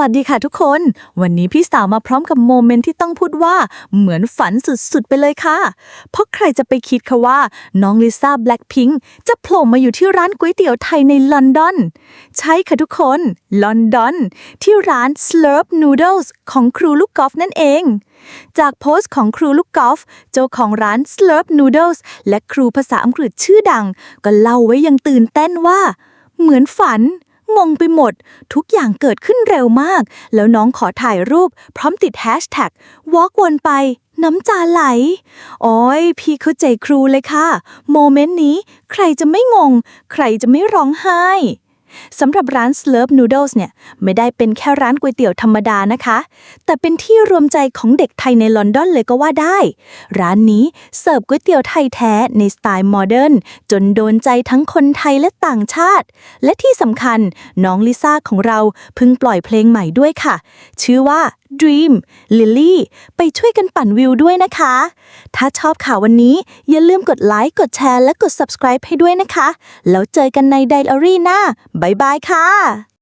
วัสดีค่ะทุกคน วันนี้พี่สาวมาพร้อมกับโมเมนต์ที่ต้องพูดว่าเหมือนฝันสุดๆ ไปเลยค่ะ เพราะใครจะไปคิดค่ะว่า น้องลิซ่าแบล็คพิงค์จะโผล่มาอยู่ที่ร้านก๋วยเตี๋ยวไทยในลอนดอน ใช่ค่ะทุกคน ลอนดอน ที่ร้าน Slurp Noodles ของครูลูกกอล์ฟนั่นเอง จากโพสต์ของครูลูกกอล์ฟเจ้าของร้าน Slurp Noodles และครูภาษาอังกฤษชื่อดัง ก็เล่าไว้อยังตื่นเต้นว่า เหมือนฝัน งงไปหมด ทุกอย่างเกิดขึ้นเร็วมาก แล้วน้องขอถ่ายรูป พร้อมติดแฮชแท็กวอล์กวนไป น้ำตาไหล โอ้ยพี่เข้าใจครูเลยค่ะ โมเมนต์นี้ ใครจะไม่งง ใครจะไม่ร้องไห้ สำหรับร้าน Slurp Noodles เนี่ยไม่ได้เป็นแค่ร้านก๋วยเตี๋ยวธรรมดานะคะ แต่เป็นที่รวมใจของเด็กไทยในลอนดอนเลยก็ว่าได้ ร้านนี้เสิร์ฟก๋วยเตี๋ยวไทยแท้ในสไตล์โมเดิร์นจนโดนใจทั้งคนไทยและต่างชาติ และที่สำคัญน้องลิซ่าของเราเพิ่งปล่อยเพลงใหม่ด้วยค่ะ ชื่อว่า Dream Lily ไปช่วยกันปั่นวิวด้วยนะคะ ถ้าชอบข่าววันนี้ อย่าลืมกดไลค์ กดแชร์ และกด subscribe ให้ด้วยนะคะ แล้วเจอกันในไดอารี่หน้าบ๊ายบายค่ะ